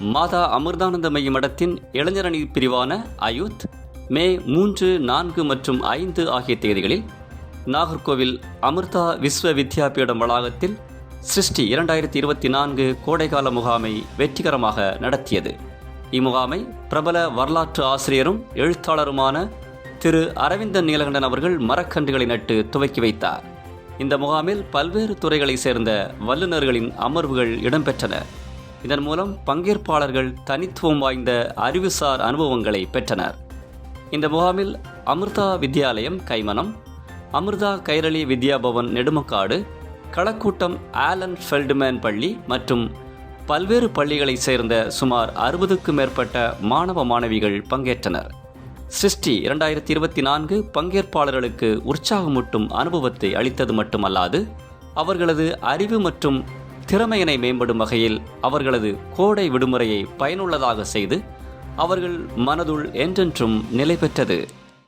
மாதா அமிர்தானந்தமயி மடத்தின் இளைஞரணி பிரிவான அயுத் மே மூன்று நான்கு மற்றும் ஐந்து ஆகிய தேதிகளில் நாகர்கோவில் அமிர்தா விஸ்வ வித்யாபீடம் வளாகத்தில் சிருஷ்டி இரண்டாயிரத்தி இருபத்தி நான்கு கோடைகால முகாமை வெற்றிகரமாக நடத்தியது. இம்முகாமை பிரபல வரலாற்று ஆசிரியரும் எழுத்தாளருமான திரு அரவிந்தன் நீலகண்டன் அவர்கள் மரக்கன்றுகளை நட்டு துவக்கி வைத்தார். இந்த முகாமில் பல்வேறு துறைகளைச் சேர்ந்த வல்லுநர்களின் அமர்வுகள் இடம்பெற்றன. இதன் மூலம் பங்கேற்பாளர்கள் தனித்துவம் வாய்ந்த அறிவுசார் அனுபவங்களை பெற்றனர். இந்த முகாமில் அமிர்தா வித்யாலயம் கைமனம் அமிர்தா கைரளி வித்யா பவன் நெடுமக்காடு களக்கூட்டம் ஆலன் ஃபெல்டுமேன் பள்ளி மற்றும் பல்வேறு பள்ளிகளைச் சேர்ந்த சுமார் அறுபதுக்கும் மேற்பட்ட மாணவ மாணவிகள் பங்கேற்றனர். சிருஷ்டி இரண்டாயிரத்தி இருபத்தி நான்கு பங்கேற்பாளர்களுக்கு உற்சாகமூட்டும் அனுபவத்தை அளித்தது மட்டுமல்லாது அவர்களது அறிவு மற்றும் திறமையினை மேம்படும் வகையில் அவர்களது கோடை விடுமுறையை பயனுள்ளதாக செய்து அவர்கள் மனதுள் என்றென்றும் நிலை பெற்றது